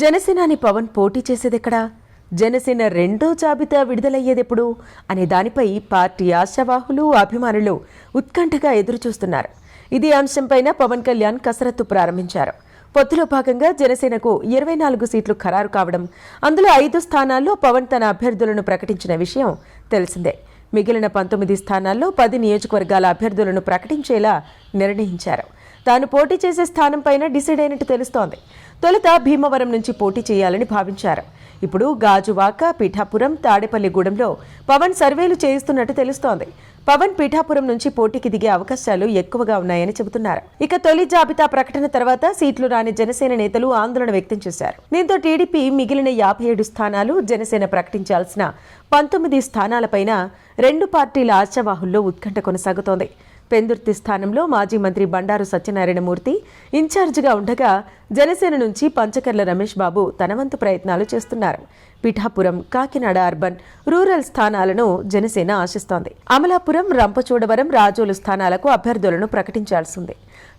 జనసేనాని పవన్ పోటీ చేసేదెక్కడా? జనసేన రెండో జాబితా విడుదలయ్యేదెప్పుడు? అనే దానిపై పార్టీ ఆశావాహులు అభిమానులు ఉత్కంఠగా ఎదురుచూస్తున్నారు. ఇదే అంశంపైన పవన్ కళ్యాణ్ కసరత్తు ప్రారంభించారు. పొత్తులో భాగంగా జనసేనకు ఇరవై నాలుగు సీట్లు ఖరారు కావడం అందులో ఐదు స్థానాల్లో పవన్ తన అభ్యర్థులను ప్రకటించిన విషయం తెలిసిందే. మిగిలిన పంతొమ్మిది స్థానాల్లో పది నియోజకవర్గాల అభ్యర్థులను ప్రకటించేలా నిర్ణయించారు. తాను పోటీ చేసే స్థానంపైన డిసైడ్ అయినట్టు తెలుస్తోంది. తొలుత భీమవరం నుంచి పోటీ చేయాలని భావించారు. ఇప్పుడు గాజువాక పిఠాపురం తాడేపల్లిగూడెంలో పవన్ సర్వేలు చేయిస్తున్నట్టు తెలుస్తోంది. పవన్ పిఠాపురం నుంచి పోటీకి దిగే అవకాశాలు ఎక్కువగా ఉన్నాయని చెబుతున్నారు. ఇక తొలి జాబితా ప్రకటన తర్వాత సీట్లు రాని జనసేన నేతలు ఆందోళన వ్యక్తం చేశారు. దీంతో టీడీపీ మిగిలిన యాభై ఏడు స్థానాలు జనసేన ప్రకటించాల్సిన పంతొమ్మిది స్థానాలపైన రెండు పార్టీల ఆశావాహుల్లో ఉత్కంఠ కొనసాగుతోంది. పెందుర్తి స్థానంలో మాజీ మంత్రి బండారు సత్యనారాయణమూర్తి ఇన్ఛార్జిగా ఉండగా జనసేన నుంచి పంచకర్ల రమేష్ బాబు తనవంతు ప్రయత్నాలు చేస్తున్నారు. పిఠాపురం కాకినాడ అర్బన్ రూరల్ స్థానాలను జనసేన ఆశిస్తోంది. అమలాపురం రంపచోడవరం రాజోలు స్థానాలకు అభ్యర్థులను ప్రకటించాల్సింది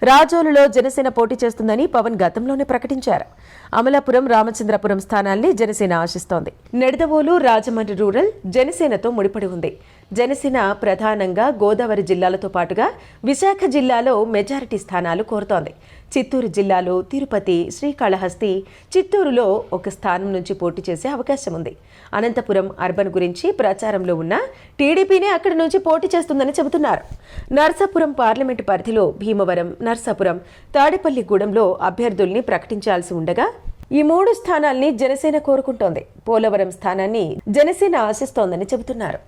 రాజోలులో జనసేన పోటీ చేస్తుందని పవన్ గతంలోనే ప్రకటించారు. అమలాపురం రామచంద్రపురం స్థానాల్ని జనసేన ఆశిస్తోంది. నెడదవోలు రాజమండ్రి రూరల్ జనసేనతో ముడిపడి ఉంది. జనసేన ప్రధానంగా గోదావరి జిల్లాలతో పాటుగా విశాఖ జిల్లాలో మెజారిటీ స్థానాలు కోరుతోంది. చిత్తూరు జిల్లాలో తిరుపతి శ్రీకాళహస్తి చిత్తూరులో ఒక స్థానం నుంచి పోటీ చేసే అవకాశం ఉంది. అనంతపురం అర్బన్ గురించి ప్రచారంలో ఉన్న టీడీపీనే అక్కడి నుంచి పోటీ చేస్తుందని చెబుతున్నారు. నర్సాపురం పార్లమెంటు పరిధిలో భీమవరం నర్సాపురం తాడేపల్లిగూడెంలో అభ్యర్థుల్ని ప్రకటించాల్సి ఉండగా ఈ మూడు స్థానాల్ని జనసేన కోరుకుంటోంది. పోలవరం స్థానాన్ని జనసేన ఆశిస్తోందని చెబుతున్నారు.